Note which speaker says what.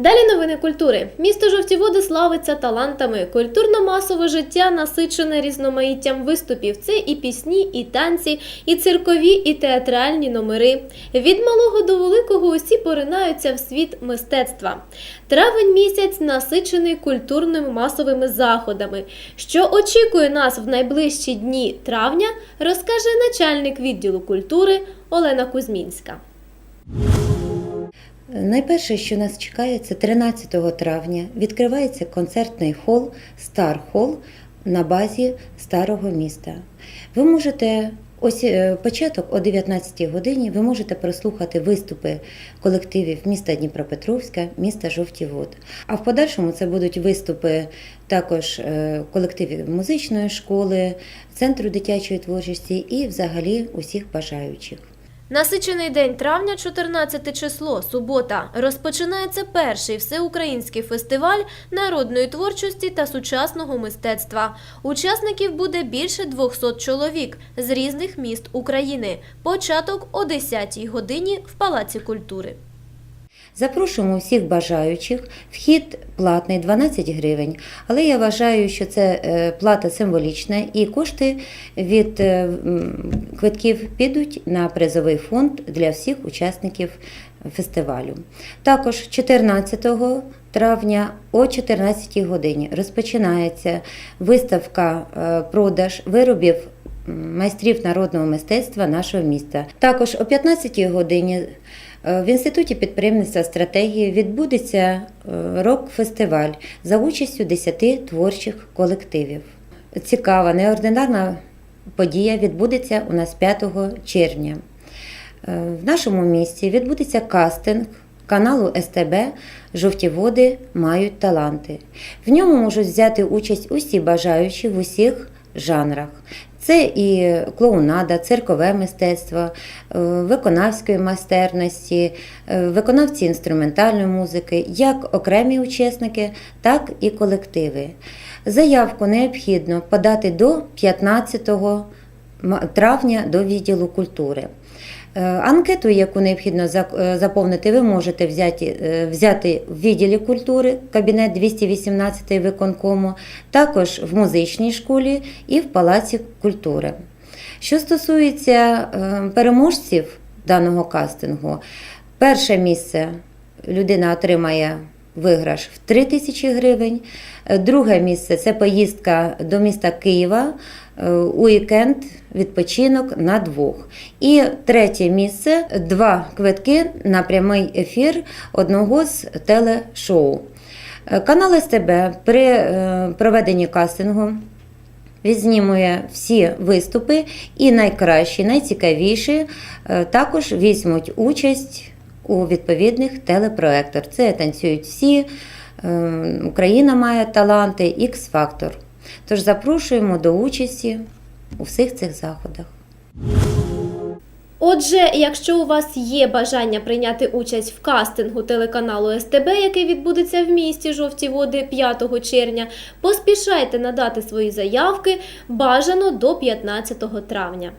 Speaker 1: Далі новини культури. Місто Жовті Води славиться талантами. Культурно-масове життя насичене різноманіттям виступів. Це і пісні, і танці, і циркові, і театральні номери. Від малого до великого усі поринаються в світ мистецтва. Травень місяць насичений культурними масовими заходами. Що очікує нас в найближчі дні травня, розкаже начальник відділу культури Олена Кузьмінська.
Speaker 2: Найперше, що нас чекає, це 13 травня відкривається концертний хол Стар Хол на базі старого міста. Ви можете ось е, початок о 19 годині. Ви можете прослухати виступи колективів міста Дніпропетровська, міста Жовті Вод. А в подальшому це будуть виступи також е, колективів музичної школи, центру дитячої творчості і взагалі усіх бажаючих.
Speaker 1: Насичений день травня, 14 число, субота. Розпочинається перший всеукраїнський фестиваль народної творчості та сучасного мистецтва. Учасників буде більше 200 чоловік з різних міст України. Початок о 10 годині в Палаці культури.
Speaker 2: Запрошуємо всіх бажаючих. Вхід платний 12 гривень, але я вважаю, що це е, плата символічна і кошти від е, квитків підуть на призовий фонд для всіх учасників фестивалю. Також 14 травня о 14 годині розпочинається виставка е, продаж виробів майстрів народного мистецтва нашого міста. Також о 15 годині в інституті підприємництва стратегії відбудеться е, рок-фестиваль за участю 10 творчих колективів. Цікава, неординарна подія відбудеться у нас 5 червня. Е, В нашому місті відбудеться кастинг каналу СТБ Жовті води мають таланти. В ньому можуть взяти участь усі бажаючі в усіх жанрах. Це і клоунада, циркове мистецтво, е, виконавської майстерності, е, виконавці інструментальної музики, як окремі учасники, так і колективи. Заявку необхідно подати до 15 м- травня до відділу культури. Е, Анкету, яку необхідно е, заповнити, ви можете взяти, е, взяти в відділі культури, кабінет 218 виконкому, також в музичній школі і в Палаці культури. Що стосується переможців даного кастингу, перше місце людина отримає виграш в 3 тисячі гривень. Е, Друге місце це поїздка до міста Києва е, у вікенд відпочинок на двох. І третє місце два квитки на прямий ефір одного з телешоу. Е, Канал СТБ при проведенні кастингу відзнімує всі виступи, і найкращі, найцікавіші також візьмуть участь у відповідних телепроектах. Це танцюють всі, е, Україна має таланти, X-Factor. Тож запрошуємо до участі у всіх цих заходах.
Speaker 1: Отже, якщо у вас є бажання прийняти участь в кастингу телеканалу СТБ, який відбудеться в місті Жовті Води 5 червня, поспішайте надати свої заявки бажано до 15 травня.